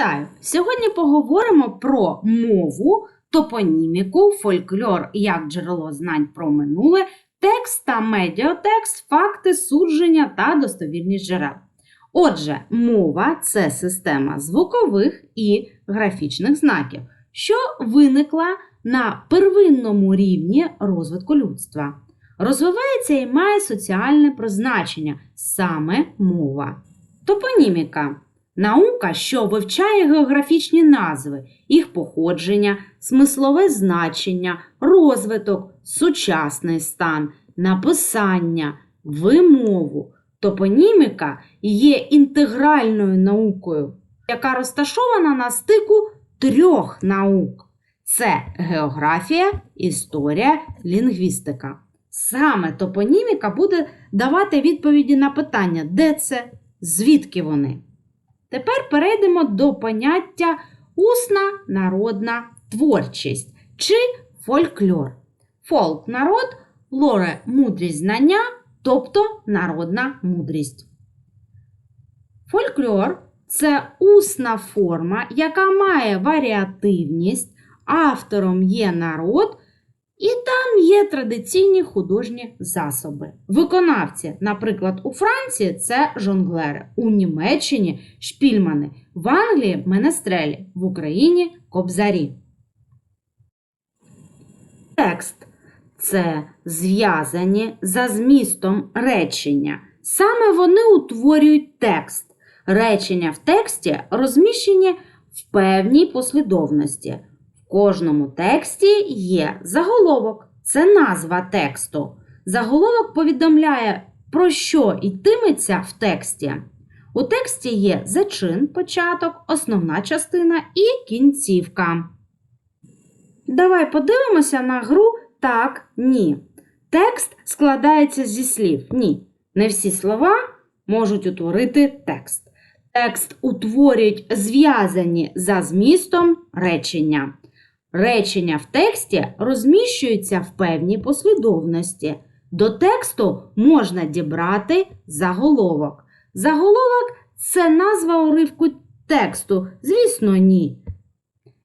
Вітаю! Сьогодні поговоримо про мову, топоніміку, фольклор як джерело знань про минуле, текст та медіатекст, факти, судження та достовірність джерел. Отже, мова це система звукових і графічних знаків, що виникла на первинному рівні розвитку людства. Розвивається і має соціальне призначення саме мова. Топоніміка наука, що вивчає географічні назви, їх походження, смислове значення, розвиток, сучасний стан, написання, вимову. Топоніміка є інтегральною наукою, яка розташована на стику трьох наук: це географія, історія, лінгвістика. Саме топоніміка буде давати відповіді на питання, де це, звідки вони. Тепер перейдемо до поняття усна народна творчість чи фольклор. Фолк народ, лоре мудрість знання, тобто народна мудрість. Фольклор це усна форма, яка має варіативність, автором є народ, і там є традиційні художні засоби. Виконавці, наприклад, у Франції це жонглери, у Німеччині шпільмани, в Англії менестрелі, в Україні кобзарі. Текст це зв'язані за змістом речення. Саме вони утворюють текст. Речення в тексті розміщені в певній послідовності. Кожному тексті є заголовок, це назва тексту. Заголовок повідомляє, про що йтиметься в тексті. У тексті є зачин, початок, основна частина і кінцівка. Давай подивимося на гру так, ні. Текст складається зі слів. Ні. Не всі слова можуть утворити текст. Текст утворюють зв'язані за змістом речення. Речення в тексті розміщуються в певній послідовності. До тексту можна дібрати заголовок. Заголовок це назва уривку тексту. Звісно, ні.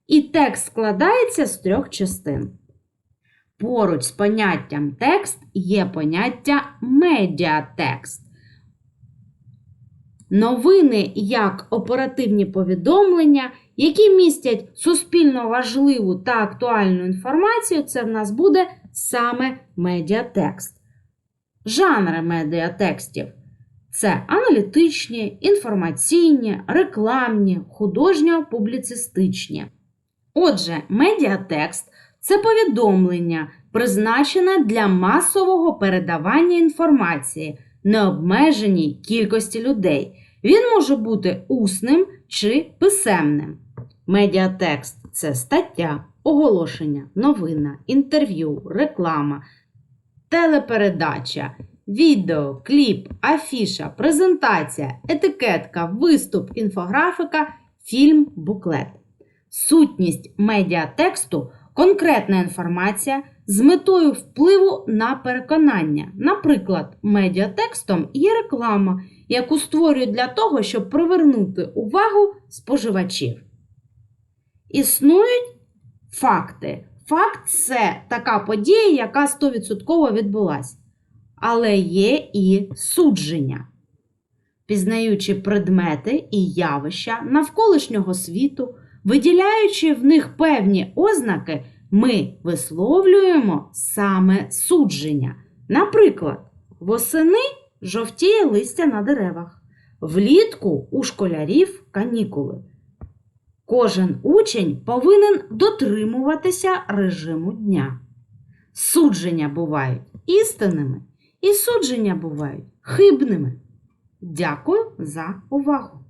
І текст складається з трьох частин. Поруч з поняттям текст є поняття медіатекст. Новини як оперативні повідомлення, які містять суспільно важливу та актуальну інформацію, це в нас буде саме медіатекст. Жанри медіатекстів це аналітичні, інформаційні, рекламні, художньо-публіцистичні. Отже, медіатекст це повідомлення, призначене для масового передавання інформації необмеженій кількості людей. Він може бути усним чи писемним. Медіатекст це стаття, оголошення, новина, інтерв'ю, реклама, телепередача, відео, кліп, афіша, презентація, етикетка, виступ, інфографіка, фільм, буклет. Сутність медіатексту конкретна інформація з метою впливу на переконання. Наприклад, медіатекстом є реклама, яку створюють для того, щоб привернути увагу споживачів. Існують факти. Факт це така подія, яка 100% відбулася. Але є і судження. Пізнаючи предмети і явища навколишнього світу, виділяючи в них певні ознаки, ми висловлюємо саме судження. Наприклад, восени жовтіє листя на деревах, влітку у школярів канікули. Кожен учень повинен дотримуватися режиму дня. Судження бувають істинними, і судження бувають хибними. Дякую за увагу!